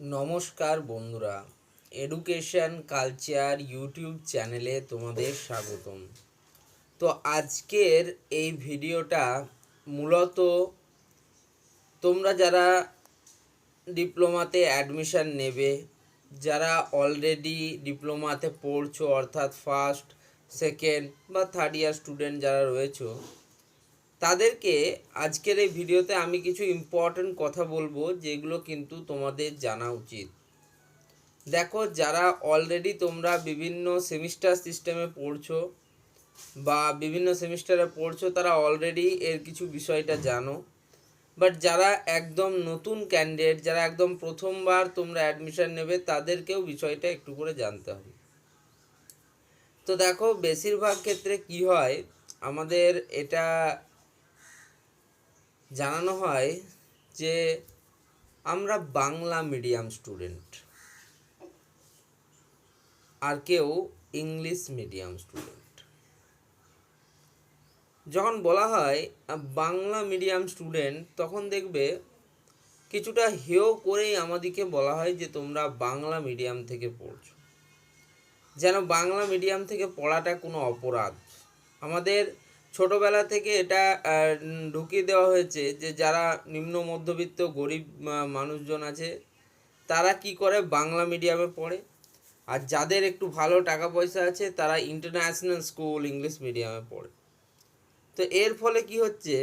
নমস্কার বন্ধুরা education culture YouTube চ্যানেলে তোমাদের স্বাগতম। তো আজকের এই ভিডিওটা মূলত তোমরা যারা ডিপ্লোমাতে অ্যাডমিশন নেবে, যারা অলরেডি ডিপ্লোমাতে পড়ছো, অর্থাৎ ফার্স্ট সেকেন্ড বা থার্ড ইয়ার স্টুডেন্ট যারা রয়েছো তাদেরকে আজকের এই ভিডিওতে আমি কিছু ইম্পর্ট্যান্ট কথা বলব, যেগুলো কিন্তু তোমাদের জানা উচিত। দেখো, যারা অলরেডি তোমরা বিভিন্ন সেমিস্টার সিস্টেমে পড়ছো বা বিভিন্ন সেমিস্টারে পড়ছো, তারা অলরেডি এর কিছু বিষয়টা জানো। বাট যারা একদম নতুন ক্যান্ডিডেট যারা একদম প্রথমবার তোমরা অ্যাডমিশন নেবে, তাদেরকেও বিষয়টা একটু করে জানতে হবে। তো দেখো, বেশিরভাগ ক্ষেত্রে কি হয়, আমাদের এটা জানানো হয় যে আমরা বাংলা মিডিয়াম স্টুডেন্ট। আর কেউ ইংলিশ মিডিয়াম স্টুডেন্ট। যখন বলা হয় বাংলা মিডিয়াম স্টুডেন্ট, তখন দেখবে কিছুটা হেয় করেই আমাদেরকে বলা হয় যে তোমরা বাংলা মিডিয়াম থেকে পড়ছো। যেন বাংলা মিডিয়াম থেকে পড়াটা কোনো অপরাধ। আমাদের ছোটবেলা থেকে এটা ঢুকিয়ে দেওয়া হয়েছে যে যারা নিম্ন মধ্যবিত্ত গরিব মানুষজন আছে, তারা কি করে বাংলা মিডিয়ামে পড়ে? আর যাদের একটু ভালো টাকা পয়সা আছে, তারা ইন্টারন্যাশনাল স্কুল ইংলিশ মিডিয়ামে পড়ে। তো এর ফলে কি হচ্ছে,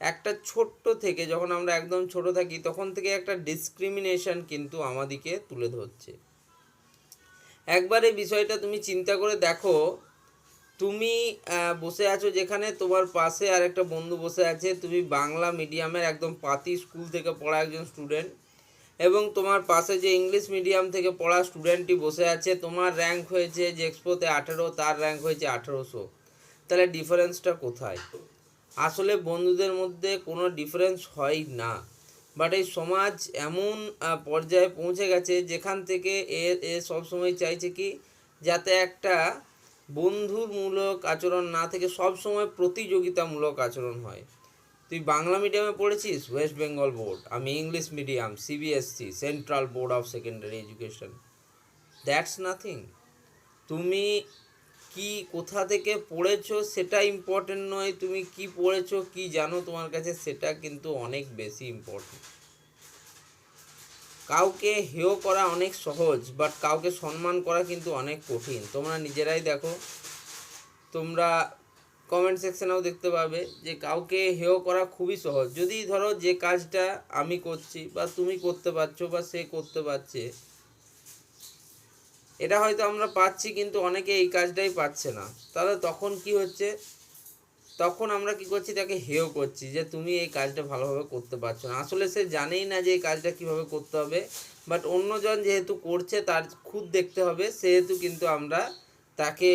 একটা ছোট্ট থেকে যখন আমরা একদম ছোট থাকি, তখন থেকে একটা ডিসক্রিমিনেশন কিন্তু আমাদিকে তুলে ধরছে। একবার এই বিষয়টা তুমি চিন্তা করে দেখো তুমি বসে আছো যেখানে, তোমার পাশে আর একটা বন্ধু বসে আছে। তুমি বাংলা মিডিয়ামের একদম পাতি স্কুল থেকে পড়া একজন স্টুডেন্ট এবং তোমার পাশে যে ইংলিশ মিডিয়াম থেকে পড়া স্টুডেন্টটি বসে আছে, তোমার র্যাঙ্ক হয়েছে যে এক্সপোতে আঠেরো, তার র্যাঙ্ক হয়েছে আঠেরোশো। তাহলে ডিফারেন্সটা কোথায়? আসলে বন্ধুদের মধ্যে কোনো ডিফারেন্স হয় না। বাট এই সমাজ এমন পর্যায়ে পৌঁছে গেছে যেখান থেকে এ এ সবসময় চাইছে কি, যাতে একটা বন্ধুমূলক আচরণ না থেকে সবসময় প্রতিযোগিতামূলক আচরণ হয়। তুই বাংলা মিডিয়ামে পড়েছিস? ওয়েস্ট বেঙ্গল বোর্ড আমি English medium CBSE central board of secondary education that's nothing তুমি কি কোথা থেকে পড়েছো সেটা ইম্পর্টেন্ট নয়, তুমি কি পড়েছো কি জানো তোমার কাছে সেটা কিন্তু অনেক বেশি ইম্পর্টেন্ট কাউকে হেয় করা অনেক সহজ বাট কাউকে সম্মান করা কিন্তু অনেক কঠিন। তোমরা নিজেরাই দেখো। তোমরা কমেন্ট সেকশনেও দেখতে পাবে যে কাউকে হেয় করা খুবই সহজ। যদি ধরো যে কাজটা আমি করছি বা তুমি করতে পারছ বা সে করতে পারছে, এটা হয়তো আমরা পাচ্ছি কিন্তু অনেকে এই কাজটাই পাচ্ছে না। তাহলে তখন কি হচ্ছে? তখন আমরা কি করছি, তাকে হেয় করছি যে তুমি এই কাজটা ভালোভাবে করতে পারছ না। আসলে সে জানেই না যে এই কাজটা কীভাবে করতে হবে বাট অন্যজন যেহেতু করছে তার খুদ দেখতে হবে, সেহেতু কিন্তু আমরা তাকে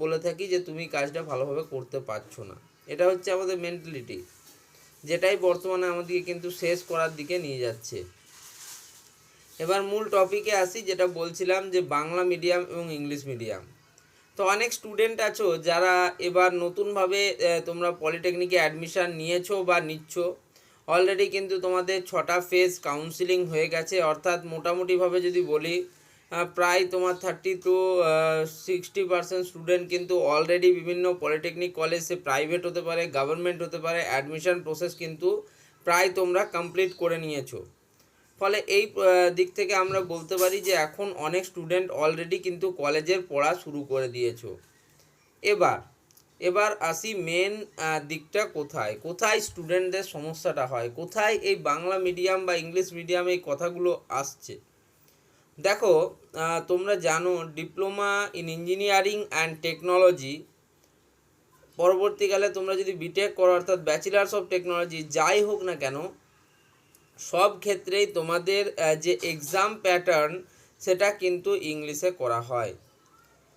বলে থাকি যে তুমি কাজটা ভালোভাবে করতে পারছ না। এটা হচ্ছে আমাদের মেন্টালিটি যেটাই বর্তমানে আমাদেরকে কিন্তু শেষ করার দিকে নিয়ে যাচ্ছে। এবার মূল টপিকে আসি, যেটা বলছিলাম যে বাংলা মিডিয়াম এবং ইংলিশ মিডিয়াম তো অনেক স্টুডেন্ট আছো যারা এবার নতুনভাবে তোমরা পলিটেকনিকে অ্যাডমিশান নিয়েছো বা নিচ্ছ। অলরেডি কিন্তু তোমাদের ছটা ফেজ কাউন্সিলিং হয়ে গেছে। অর্থাৎ মোটামুটিভাবে যদি বলি প্রায় তোমার thirty to sixty percent student কিন্তু অলরেডি বিভিন্ন পলিটেকনিক কলেজ সে প্রাইভেট হতে পারে গভর্নমেন্ট হতে পারে অ্যাডমিশন প্রসেস কিন্তু প্রায় তোমরা কমপ্লিট করে নিয়েছো। ফলে এই দিক থেকে আমরা বলতে পারি যে এখন অনেক স্টুডেন্ট অলরেডি কিন্তু কলেজের পড়া শুরু করে দিয়েছ। এবার এবার আসি মেন দিকটা কোথায়? কোথায় স্টুডেন্টদের সমস্যাটা হয়? কোথায় এই বাংলা মিডিয়াম বা ইংলিশ মিডিয়ামে এই কথাগুলো আসছে? দেখো তোমরা জানো diploma in engineering and technology পরবর্তীকালে তোমরা যদি বিটেক করো, অর্থাৎ ব্যাচেলার্স অফ টেকনোলজি যাই হোক না কেন সব ক্ষেত্রেই তোমাদের যে এক্সাম প্যাটার্ন সেটা কিন্তু ইংলিশে করা হয়।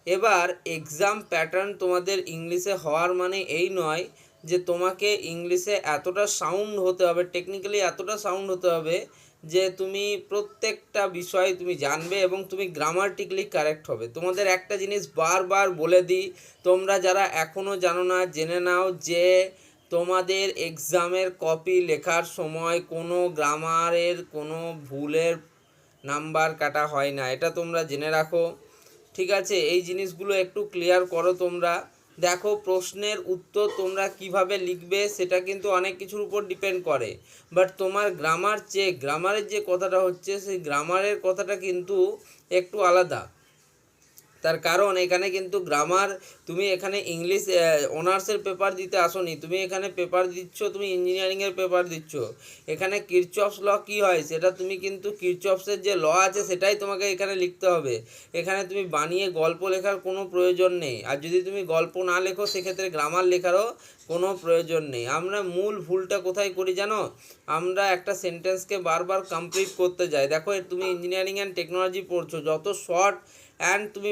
এবার এক্সাম প্যাটার্ন তোমাদের ইংলিশে হওয়ার মানে এই নয় যে তোমাকে ইংলিশে এতটা সাউন্ড হতে হবে টেকনিক্যালি এতটা সাউন্ড হতে হবে যে তুমি প্রত্যেকটা বিষয় তুমি জানবে এবং তুমি গ্রামাটিক্যালি কারেক্ট হবে। তোমাদের একটা জিনিস বারবার বলে দিই, তোমরা যারা এখনও জানো না, জেনে নাও যে তোমাদের এক্সামের কপি লেখার সময় কোনো গ্রামারের কোনো ভুলের নাম্বার কাটা হয় না, এটা তোমরা জেনে রাখো। ঠিক আছে, এই জিনিসগুলো একটু ক্লিয়ার করো তোমরা। দেখো, প্রশ্নের উত্তর তোমরা কীভাবে লিখবে সেটা কিন্তু অনেক কিছুর উপর ডিপেন্ড করে। বাট তোমার গ্রামার চেক গ্রামারের যে কথাটা হচ্ছে, সেই গ্রামারের কথাটা কিন্তু একটু আলাদা। তার কারণ, এখানে কিন্তু গ্রামার তুমি এখানে ইংলিশ অনার্সের পেপার দিতে আসোনি। তুমি এখানে পেপার দিচ্ছ, তুমি ইঞ্জিনিয়ারিংয়ের পেপার দিচ্ছ। এখানে কিরচপস ল কী হয়, সেটা তুমি কিন্তু কিরচপসের যে ল আছে, সেটাই তোমাকে এখানে লিখতে হবে। এখানে তুমি বানিয়ে গল্প লেখার কোনো প্রয়োজন নেই। আর যদি তুমি গল্প না লেখো, সেক্ষেত্রে গ্রামার লেখারও কোনো প্রয়োজন নেই। আমরা মূল ভুলটা কোথায় করি জানো? আমরা একটা সেন্টেন্সকে বারবার কমপ্লিট করতে যাই। দেখো, তুমি ইঞ্জিনিয়ারিং অ্যান্ড টেকনোলজি পড়ছো। যত শর্ট অ্যান্ড তুমি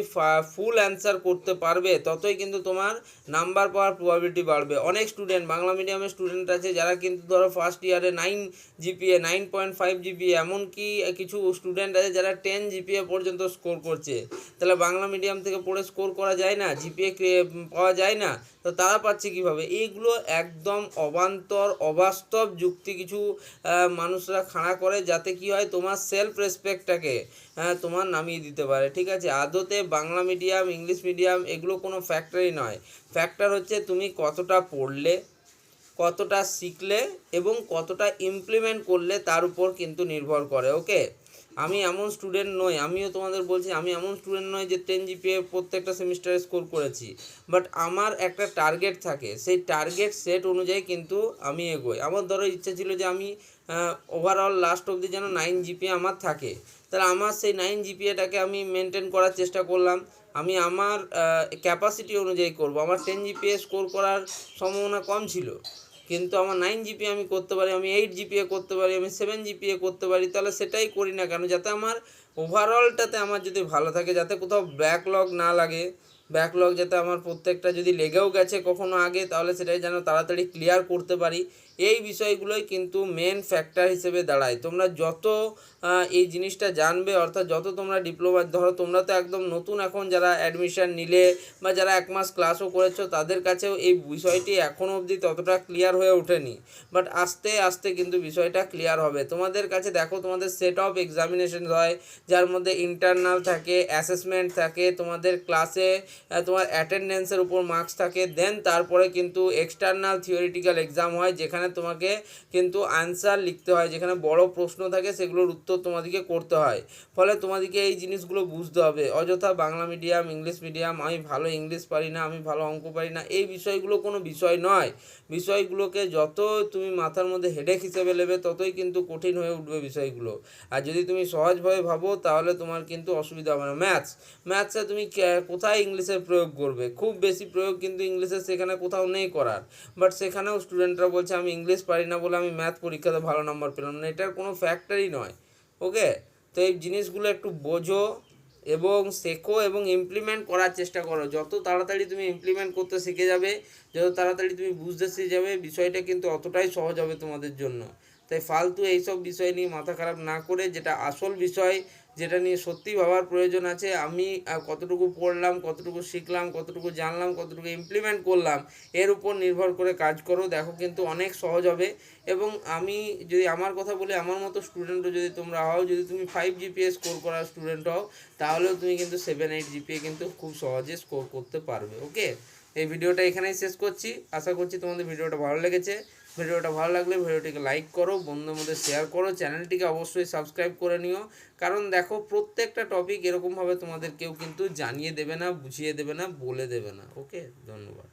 ফুল অ্যান্সার করতে পারবে, ততই কিন্তু তোমার নাম্বার পাওয়ার প্রবাবিলিটি বাড়বে। অনেক স্টুডেন্ট বাংলা মিডিয়ামের স্টুডেন্ট আছে, যারা কিন্তু ধরো ফার্স্ট ইয়ারে nine GPA nine point five GPA এমনকি কিছু স্টুডেন্ট আছে যারা টেন জিপিএ পর্যন্ত স্কোর করছে। তাহলে বাংলা মিডিয়াম থেকে পড়ে স্কোর করা যায় না জিপিএ পাওয়া যায় না, তো তারা পাচ্ছে কীভাবে? এইগুলো একদম অবান্তর, অবাস্তব যুক্তি কিছু মানুষরা খাড়া করে, যাতে কি হয়, তোমার সেলফ রেসপেক্টটাকে তোমার নামিয়ে দিতে পারে, ঠিক আছে? আদতে বাংলা মিডিয়াম ইংলিশ মিডিয়াম এগুলো কোনো ফ্যাক্টরই নয়। ফ্যাক্টর হচ্ছে তুমি কতটা পড়লে, কতটা শিখলে এবং কতটা ইমপ্লিমেন্ট করলে তার উপর কিন্তু নির্ভর করে ওকে আমি এমন স্টুডেন্ট নই, আমিও তোমাদের বলছি, আমি এমন স্টুডেন্ট নই যে টেন জিপিএ প্রত্যেকটা সেমিস্টারে স্কোর করেছি। বাট আমার একটা টার্গেট থাকে, সেই টার্গেট সেট অনুযায়ী কিন্তু আমি এগোই। আমার ধরো ইচ্ছা ছিল যে আমি ওভারঅল লাস্ট অবধি যেন নাইন জিপিএ আমার থাকে। তাহলে আমার সেই নাইন জিপিএটাকে আমি মেনটেন করার চেষ্টা করলাম। আমি আমার ক্যাপাসিটি অনুযায়ী করব। আমার টেন জিপিএ স্কোর করার সম্ভাবনা কম ছিল। কিন্তু আমার নাইন জিপি আমি করতে পারি, আমি এইট জিপিএ করতে পারি, আমি সেভেন জিপিএ করতে পারি, তাহলে সেটাই করি না কেন? যাতে আমার ওভারঅলটাতে আমার যদি ভালো থাকে, যাতে কোথাও ব্যাকলগ না লাগে ব্যাকলগ যাতে আমার প্রত্যেকটা যদি লেগেও গেছে কখনো আগে, তাহলে সেটাই যেন তাড়াতাড়ি ক্লিয়ার করতে পারি। এই বিষয়গুলোই কিন্তু মেন ফ্যাক্টর হিসেবে দাঁড়ায়। তোমরা যত এই জিনিসটা জানবে, অর্থাৎ যত তোমরা ডিপ্লোমা ধরো তোমরা তো একদম নতুন এখন যারা অ্যাডমিশান নিলে বা যারা এক মাস ক্লাসও করেছ, তাদের কাছেও এই বিষয়টি এখনও অবধি ততটা ক্লিয়ার হয়ে ওঠেনি। বাট আস্তে আস্তে কিন্তু বিষয়টা ক্লিয়ার হবে। তোমাদের কাছে দেখো, তোমাদের সেট অফ এক্সামিনেশন হয়, যার মধ্যে ইন্টারনাল থাকে অ্যাসেসমেন্ট থাকে, তোমাদের ক্লাসে তোমার অ্যাটেন্ডেন্সের উপর মার্কস থাকে দেন তারপরে কিন্তু এক্সটার্নাল থিওরিটিক্যাল এক্সাম হয়, যেখানে তোমাকে কিন্তু আনসার লিখতে হয়, যেখানে বড় প্রশ্ন থাকে, সেগুলোর উত্তর তোমাদেরকে করতে হয়। ফলে তোমাদেরকে এই জিনিসগুলো বুঝতে হবে। অযথা বাংলা মিডিয়াম ইংলিশ মিডিয়াম আমি ভালো ইংলিশ পারি না, আমি ভালো অঙ্ক পারি না, এই বিষয়গুলো কোনো বিষয় নয়। বিষয়গুলোকে যত তুমি মাথার মধ্যে হেডেক হিসেবে নেবে, ততই কিন্তু কঠিন হয়ে উঠবে বিষয়গুলো। আর যদি তুমি সহজভাবে ভাবো, তাহলে তোমার কিন্তু অসুবিধা হবে না। ম্যাথস ম্যাথসে তুমি কোথায় কোথায় ইংলিশের প্রয়োগ করবে। খুব বেশি প্রয়োগ কিন্তু ইংলিশের সেখানে কোথাও নেই করার। বাট সেখানেও স্টুডেন্টরা বলছে, আমি ইংলিশ পারি না বলে আমি ম্যাথ পরীক্ষাতে ভালো নম্বর পেলাম না। এটার কোনো ফ্যাক্টরই নয়। ওকে তো এই জিনিসগুলো একটু বোঝো এবং শেখো এবং ইমপ্লিমেন্ট করার চেষ্টা করো। যত তাড়াতাড়ি তুমি ইমপ্লিমেন্ট করতে শিখে যাবে, যত তাড়াতাড়ি তুমি বুঝতে শিখে যাবে, বিষয়টা কিন্তু অতটাই সহজ হবে তোমাদের জন্য। তাই ফালতু এইসব বিষয় নিয়ে মাথা খারাপ না করে, যেটা আসল বিষয় যেটা নিয়ে সত্যিই ভাবার প্রয়োজন আছে, আমি কতটুকু পড়লাম, কতটুকু শিখলাম, কতটুকু জানলাম, কতটুকু ইমপ্লিমেন্ট করলাম, এর উপর নির্ভর করে কাজ করো, দেখো কিন্তু অনেক সহজ হবে। এবং আমি যদি আমার কথা বলি, আমার মতো স্টুডেন্টও যদি তোমরা হও, যদি তুমি ফাইভ জিপিএ স্কোর করার স্টুডেন্ট হও, তাহলেও তুমি কিন্তু সেভেন এইট জিপিএ কিন্তু খুব সহজে স্কোর করতে পারবে ওকে এই ভিডিওটা এখানেই শেষ করছি। আশা করছি তোমাদের ভিডিওটা ভালো লেগেছে। ভিডিওটা ভালো লাগলে ভিডিওটিকে লাইক করো, বন্ধুদের মধ্যে শেয়ার করো, চ্যানেলটিকে অবশ্যই সাবস্ক্রাইব করে নিও। কারণ দেখো, প্রত্যেকটা টপিক এরকমভাবে তোমাদের কেউ কিন্তু জানিয়ে দেবে না, বুঝিয়ে দেবে না, বলে দেবে না। ওকে ধন্যবাদ।